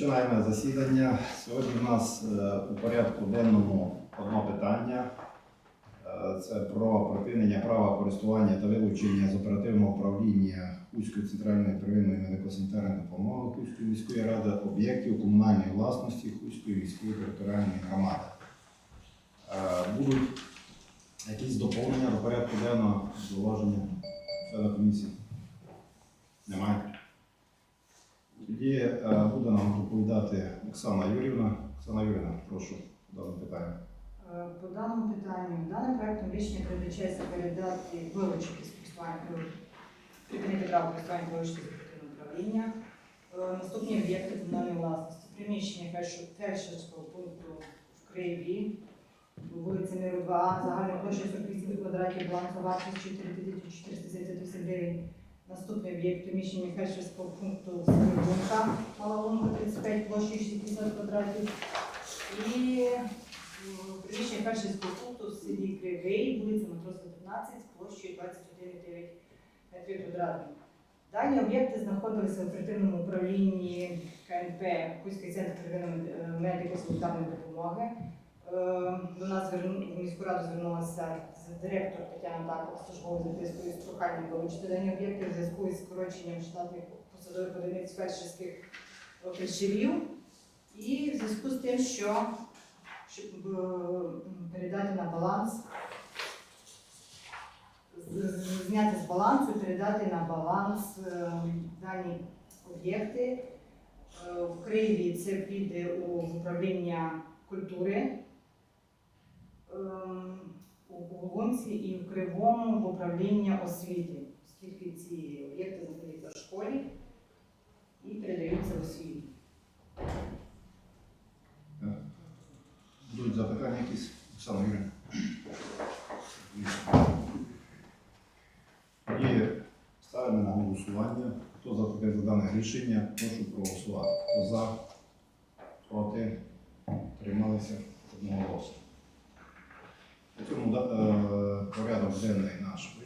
Починаємо засідання. Сьогодні у нас е, у порядку денному одне питання. Е, Це про припинення права користування та вилучення з оперативного управління Хуської центральної первинної медико-санітарної допомоги Хуської міської ради об'єктів комунальної власності Хуської міської територіальної громади. Е, Будуть якісь доповнення до порядку денного зауваження члена комісії? Буде нам доповідати Оксана Юрівна. Оксана Юрівна, прошу дане питання. Е, По даному питанню, даним проектом рішення передбачається передати вилучити з припинити право користування вилучити з управління. Е, Наступні об'єкти комунальної власності. Приміщення фельдшер- фельдшерського пункту в Криві, вулиця Миру 2, загальна площа 48 квадратів, балансова вартість 4478 гривень. Наступний об'єкт приміщення фельдшерського пункту Севербунка, Мала Малоломка 35, площею 60 квадратів. І приміщення першої пункту в селі Кривий, вулиця Матроска 15, площею 21,9 метрів квадратних. Дані об'єкти знаходилися в оперативному управлінні КНП Хуський центр е, медико-санітарної допомоги. Е, До нас в міську раду звернулася директор Тетяна Такова службовою запискою з проханням вилучити дані об'єкти в зв'язку із скороченням штатних посадових одиниць фельдшерських фельдшерів. І в зв'язку з тим, що щоб е, передати на баланс, зняти з балансу передати на баланс е, дані об'єкти. Е, В Києві це піде у управління культури, ем, у Лунці і в Кривому в управління освіти, оскільки ці об'єкти знаходяться в школі і передаються в освіту. Будуть запитання якісь? Оксана Юрівна. Тоді ставимо на голосування. Хто за таке за дане рішення, прошу проголосувати. Хто за, проти, трималися одноголосно. На цьому е, порядок денний наш.